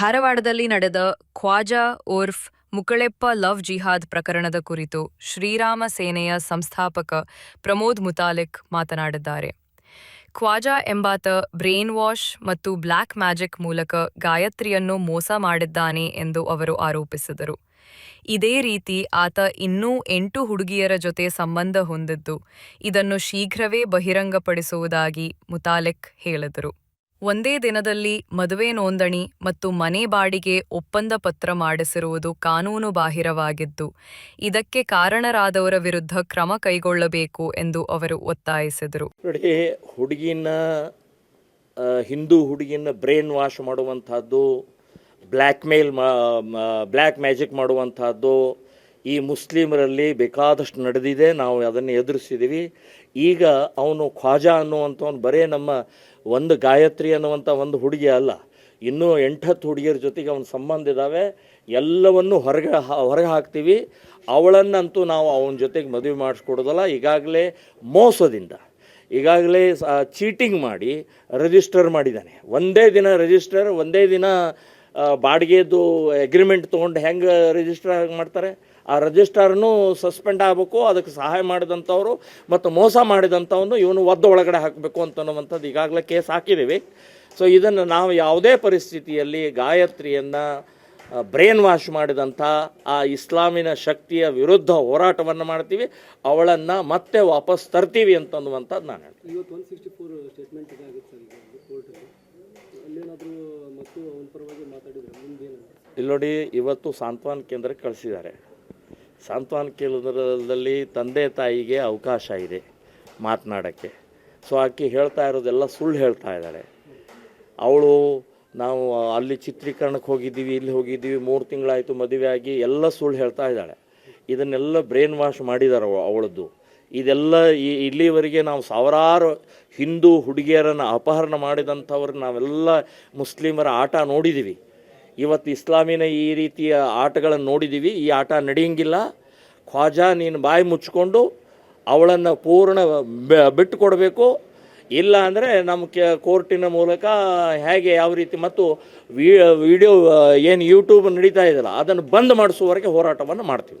ಧಾರವಾಡದಲ್ಲಿ ನಡೆದ ಖ್ವಾಜಾ ಉರ್ಫ್ ಮುಕಳೆಪ್ಪ ಲವ್ ಜಿಹಾದ್ ಪ್ರಕರಣದ ಕುರಿತು ಶ್ರೀರಾಮ ಸೇನೆಯ ಸಂಸ್ಥಾಪಕ ಪ್ರಮೋದ್ ಮುತಾಲಿಕ್ ಮಾತನಾಡಿದ್ದಾರೆ. ಖ್ವಾಜಾ ಎಂಬಾತ ಬ್ರೇನ್ ವಾಶ್ ಮತ್ತು ಬ್ಲ್ಯಾಕ್ ಮ್ಯಾಜಿಕ್ ಮೂಲಕ ಗಾಯತ್ರಿಯನ್ನು ಮೋಸ ಮಾಡಿದ್ದಾನೆ ಎಂದು ಅವರು ಆರೋಪಿಸಿದರು. ಇದೇ ರೀತಿ ಆತ ಇನ್ನೂ ಎಂಟು ಹುಡುಗಿಯರ ಜೊತೆ ಸಂಬಂಧ ಹೊಂದಿದ್ದು, ಇದನ್ನು ಶೀಘ್ರವೇ ಬಹಿರಂಗಪಡಿಸುವುದಾಗಿ ಮುತಾಲಿಕ್ ಹೇಳಿದರು. ಒಂದೇ ದಿನದಲ್ಲಿ ಮದುವೆ ನೋಂದಣಿ ಮತ್ತು ಮನೆ ಬಾಡಿಗೆ ಒಪ್ಪಂದ ಪತ್ರ ಮಾಡಿಸಿರುವುದು ಕಾನೂನು ಬಾಹಿರವಾಗಿದ್ದು ಇದಕ್ಕೆ ಕಾರಣರಾದವರ ವಿರುದ್ಧ ಕ್ರಮ ಕೈಗೊಳ್ಳಬೇಕು ಎಂದು ಅವರು ಒತ್ತಾಯಿಸಿದರು. ಹುಡುಗಿನ ಹಿಂದೂ ಹುಡುಗಿನ ಬ್ರೈನ್ ವಾಶ್ ಮಾಡುವಂಥದ್ದು ಬ್ಲ್ಯಾಕ್ ಮೇಲ್ ಬ್ಲ್ಯಾಕ್ ಮ್ಯಾಜಿಕ್ ಮಾಡುವಂಥದ್ದು ಈ ಮುಸ್ಲಿಮರಲ್ಲಿ ಬೇಕಾದಷ್ಟು ನಡೆದಿದೆ, ನಾವು ಅದನ್ನು ಎದುರಿಸಿದ್ದೀವಿ. ಈಗ ಅವನು ಖ್ವಾಜಾ ಅನ್ನುವಂಥವನು ಬರೇ ನಮ್ಮ ಒಂದು ಗಾಯತ್ರಿ ಅನ್ನುವಂಥ ಒಂದು ಹುಡುಗಿ ಅಲ್ಲ. ಇನ್ನೂ ಎಂಟತ್ತು ಹುಡುಗಿಯರ ಜೊತೆಗೆ ಅವನ ಸಂಬಂಧ ಇದ್ದಾವೆ. ಎಲ್ಲವನ್ನು ಹೊರಗೆ ಹೊರಗೆ ಹಾಕ್ತೀವಿ. ಅವಳನ್ನಂತೂ ನಾವು ಅವನ ಜೊತೆಗೆ ಮದುವೆ ಮಾಡಿಸ್ಕೊಡೋದಲ್ಲ. ಈಗಾಗಲೇ ಮೋಸದಿಂದ, ಈಗಾಗಲೇ ಚೀಟಿಂಗ್ ಮಾಡಿ ರಿಜಿಸ್ಟರ್ ಮಾಡಿದ್ದಾನೆ. ಒಂದೇ ದಿನ ರಿಜಿಸ್ಟರ್, ಒಂದೇ ದಿನ ಬಾಡಿಗೆದು ಅಗ್ರಿಮೆಂಟ್ ತೊಗೊಂಡು ಹೆಂಗೆ ರಿಜಿಸ್ಟರ್ ಮಾಡ್ತಾರೆ? ಆ ರಿಜಿಸ್ಟರ್ನು ಸಸ್ಪೆಂಡ್ ಆಗಬೇಕು, ಅದಕ್ಕೆ ಸಹಾಯ ಮಾಡಿದಂಥವ್ರು ಮತ್ತು ಮೋಸ ಮಾಡಿದಂಥವನು ಇವನು ಒದ್ದ ಒಳಗಡೆ ಹಾಕಬೇಕು ಅಂತನ್ನುವಂಥದ್ದು ಈಗಾಗಲೇ ಕೇಸ್ ಹಾಕಿದ್ದೀವಿ ಸೊ ಇದನ್ನು ನಾವು ಯಾವುದೇ ಪರಿಸ್ಥಿತಿಯಲ್ಲಿ ಗಾಯತ್ರಿಯನ್ನು ಬ್ರೇನ್ ವಾಶ್ ಮಾಡಿದಂಥ ಆ ಇಸ್ಲಾಮಿನ ಶಕ್ತಿಯ ವಿರುದ್ಧ ಹೋರಾಟವನ್ನು ಮಾಡ್ತೀವಿ. ಅವಳನ್ನು ಮತ್ತೆ ವಾಪಸ್ ತರ್ತೀವಿ ಅಂತನ್ನುವಂಥದ್ದು ನಾನು ಹೇಳ್ತೀನಿ ಇಲ್ಲಿ ನೋಡಿ, ಇವತ್ತು ಸಾಂತ್ವನ ಕೇಂದ್ರಕ್ಕೆ ಕಳಿಸಿದ್ದಾರೆ. ಸಾಂತ್ವನ ಕೇಂದ್ರದಲ್ಲಿ ತಂದೆ ತಾಯಿಗೆ ಅವಕಾಶ ಇದೆ ಮಾತನಾಡೋಕ್ಕೆ. ಸೊ ಆಕೆ ಹೇಳ್ತಾ ಇರೋದೆಲ್ಲ ಸುಳ್ಳು ಹೇಳ್ತಾ ಇದ್ದಾಳೆ. ಅವಳು, ನಾವು ಅಲ್ಲಿ ಚಿತ್ರೀಕರಣಕ್ಕೆ ಹೋಗಿದ್ದೀವಿ, ಇಲ್ಲಿ ಹೋಗಿದ್ದೀವಿ, ಮೂರು ತಿಂಗಳಾಯಿತು ಮದುವೆ ಆಗಿ ಎಲ್ಲ ಸುಳ್ಳು ಹೇಳ್ತಾ ಇದ್ದಾಳೆ. ಇದನ್ನೆಲ್ಲ ಬ್ರೈನ್ ವಾಶ್ ಮಾಡಿದ್ದಾರೆ ಅವ- ಅವಳದ್ದು. ಇದೆಲ್ಲ ಈ ಇಲ್ಲಿವರೆಗೆ ನಾವು ಸಾವಿರಾರು ಹಿಂದೂ ಹುಡುಗಿಯರನ್ನು ಅಪಹರಣ ಮಾಡಿದಂಥವ್ರು ನಾವೆಲ್ಲ ಮುಸ್ಲಿಮರ ಆಟ ನೋಡಿದ್ದೀವಿ ಇವತ್ತು ಇಸ್ಲಾಮಿನ ಈ ರೀತಿಯ ಆಟಗಳನ್ನು ನೋಡಿದ್ದೀವಿ ಈ ಆಟ ನಡೆಯಂಗಿಲ್ಲ. ಖ್ವಾಜಾ ನೀನು ಬಾಯಿ ಮುಚ್ಕೊಂಡು ಅವಳನ್ನು ಪೂರ್ಣ ಬಿಟ್ಟು ಕೊಡಬೇಕು ಇಲ್ಲ ಅಂದರೆ ನಮ್ಮ ಕೆ, ಕೋರ್ಟಿನ ಮೂಲಕ ಹೇಗೆ ಯಾವ ರೀತಿ ಮತ್ತು ವಿಡಿಯೋ, ಏನು ಯೂಟ್ಯೂಬ್ ನಡೀತಾ ಇದೆಯಲ್ಲ, ಅದನ್ನು ಬಂದ್ ಮಾಡಿಸುವವರೆಗೆ ಹೋರಾಟವನ್ನು ಮಾಡ್ತೀವಿ.